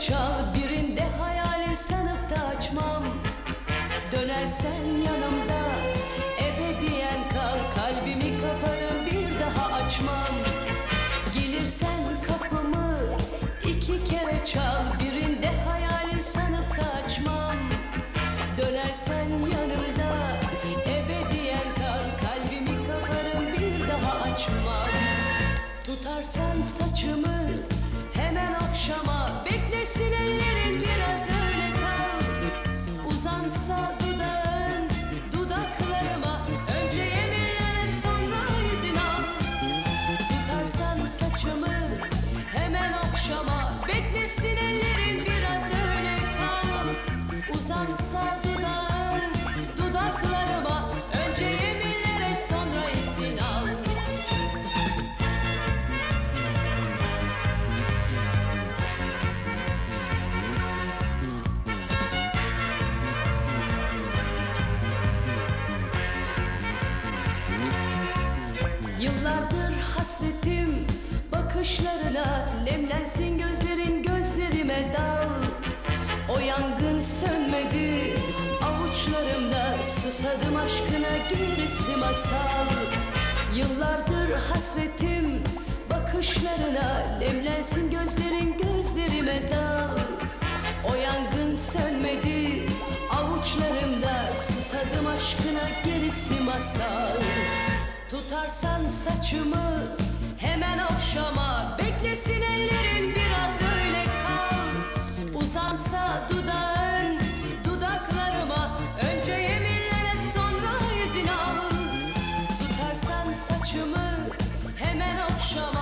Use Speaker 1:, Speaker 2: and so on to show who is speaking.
Speaker 1: çal birinde hayalin sanıp da açmam. Dönersen yanımda ebediyen kal. Kalbimi kaparım bir daha açmam. Gelirsen kapımı iki kere çal. Birinde hayalin sanıp da açmam. Dönersen yanımda ebediyen kal. Kalbimi kaparım bir daha açmam. Tutarsan saçımı hemen akşama Ellerin biraz öyle kal. Uzansa dudağın dudaklarıma Önce yeminler sonra izin al. Tutarsan saçımı hemen akşama Beklesin biraz öyle kal. Uzansa hasretim bakışlarına Nemlensin gözlerin gözlerime dal. O yangın sönmedi avuçlarımda Susadım aşkına gerisi masal. Yıllardır hasretim bakışlarına Nemlensin gözlerin gözlerime dal. O yangın sönmedi avuçlarımda Susadım aşkına gerisi masal Tutarsan saçımı hemen akşama Beklesin ellerin biraz öyle kal. Uzansa dudağın dudaklarıma. Önce yeminler et sonra izin al. Tutarsan saçımı hemen akşama